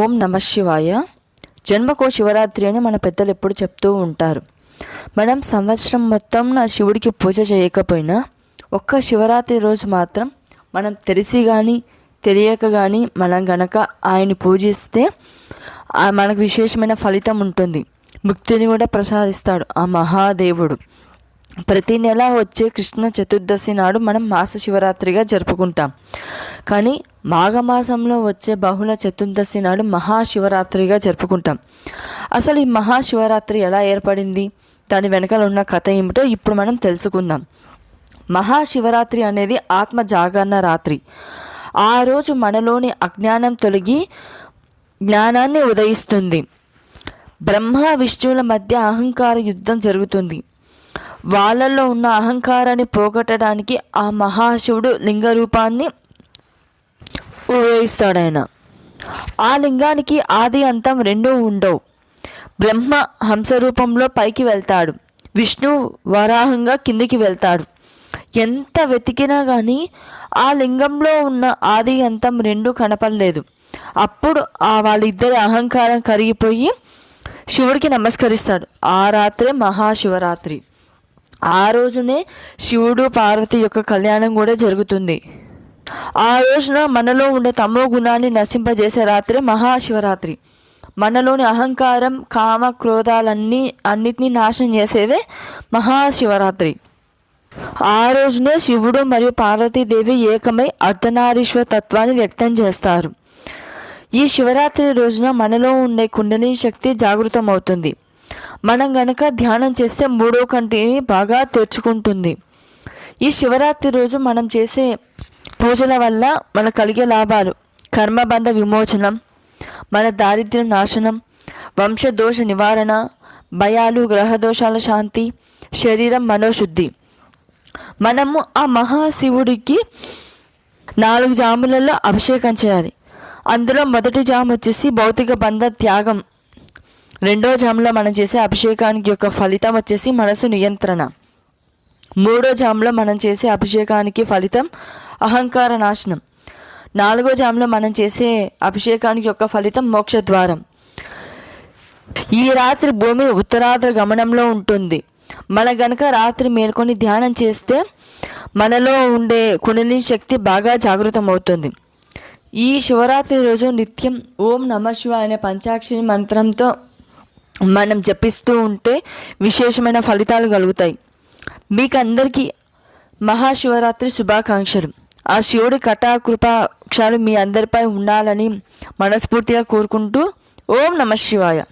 ఓం నమ శివాయ. జన్మకో శివరాత్రి అని మన పెద్దలు ఎప్పుడు చెప్తూ ఉంటారు. మనం సంవత్సరం మొత్తం నా శివుడికి పూజ చేయకపోయినా ఒక్క శివరాత్రి రోజు మాత్రం మనం తెలిసి కానీ తెలియక కానీ మనం గనక ఆయన్ని పూజిస్తే మనకు విశేషమైన ఫలితం ఉంటుంది. ముక్తిని కూడా ప్రసాదిస్తాడు ఆ మహాదేవుడు. ప్రతి నెల వచ్చే కృష్ణ చతుర్దశి నాడు మనం మాస శివరాత్రిగా జరుపుకుంటాం. కానీ మాఘమాసంలో వచ్చే బహుళ చతుర్దశి నాడు మహాశివరాత్రిగా జరుపుకుంటాం. అసలు ఈ మహాశివరాత్రి ఎలా ఏర్పడింది? దాని వెనకాల ఉన్న కథ ఏమిటో ఇప్పుడు మనం తెలుసుకుందాం. మహాశివరాత్రి అనేది ఆత్మ జాగరణ రాత్రి. ఆ రోజు మనలోని అజ్ఞానం తొలగి జ్ఞానాన్ని ఉదయిస్తుంది. బ్రహ్మ విష్ణువుల మధ్య అహంకార యుద్ధం జరుగుతుంది. వాళ్ళల్లో ఉన్న అహంకారాన్ని పోగొట్టడానికి ఆ మహాశివుడు లింగ రూపాన్ని ఉపయోగిస్తాడు ఆ లింగానికి ఆది అంతం రెండూ ఉండవు. బ్రహ్మ హంస రూపంలో పైకి వెళ్తాడు. విష్ణు వరాహంగా కిందికి వెళ్తాడు. ఎంత వెతికినా కానీ ఆ లింగంలో ఉన్న ఆది అంతం రెండు కనపడలేదు. అప్పుడు ఆ వాళ్ళిద్దరి అహంకారం కరిగిపోయి శివుడికి నమస్కరిస్తాడు. ఆ రాత్రే మహాశివరాత్రి. ఆ రోజునే శివుడు పార్వతి యొక్క కళ్యాణం కూడా జరుగుతుంది. ఆ రోజున మనలో ఉండే తమో గుణాన్ని నశింపజేసే రాత్రి మహాశివరాత్రి. మనలోని అహంకారం కామ క్రోధాలన్నీ అన్నిటినీ నాశనం చేసేవే మహాశివరాత్రి. ఆ రోజునే శివుడు మరియు పార్వతీదేవి ఏకమై అర్ధనారీశ్వర తత్వాన్ని వ్యక్తం చేస్తారు. ఈ శివరాత్రి రోజున మనలో ఉండే కుండలిని శక్తి జాగృతమవుతుంది. మనం గనక ధ్యానం చేస్తే మూడో కంటిని బాగా తెరుచుకుంటుంది. ఈ శివరాత్రి రోజు మనం చేసే పూజల వల్ల మనకు కలిగే లాభాలు. కర్మబంధ విమోచనం మన దారిద్ర్యం నాశనం వంశదోష నివారణ భయాలు గ్రహదోషాల శాంతి శరీరం మనోశుద్ధి. మనము ఆ మహాశివుడికి నాలుగు జాములలో అభిషేకం చేయాలి. అందులో మొదటి జాము వచ్చేసి భౌతిక బంధ త్యాగం. రెండో జాములో మనం చేసే అభిషేకానికి యొక్క ఫలితం వచ్చేసి మనసు నియంత్రణ. మూడో జాములో మనం చేసే అభిషేకానికి ఫలితం అహంకార నాశనం. నాలుగో జాములో మనం చేసే అభిషేకానికి యొక్క ఫలితం మోక్షద్వారం. ఈ రాత్రి భూమి ఉత్తరాద్ర గమనంలో ఉంటుంది. మన గనక రాత్రి మేల్కొని ధ్యానం చేస్తే మనలో ఉండే కుండలి శక్తి బాగా జాగృతం అవుతుంది ఈ శివరాత్రి రోజు నిత్యం ఓం నమ శివ అనే పంచాక్షరి మంత్రంతో మనం జపిస్తూ ఉంటే విశేషమైన ఫలితాలు కలుగుతాయి. మీకు అందరికీ మహాశివరాత్రి శుభాకాంక్షలు. ఆ శివుడి కటాకృపాక్షాలు మీ అందరిపై ఉండాలని మనస్ఫూర్తిగా కోరుకుంటూ ఓం నమ శివాయ.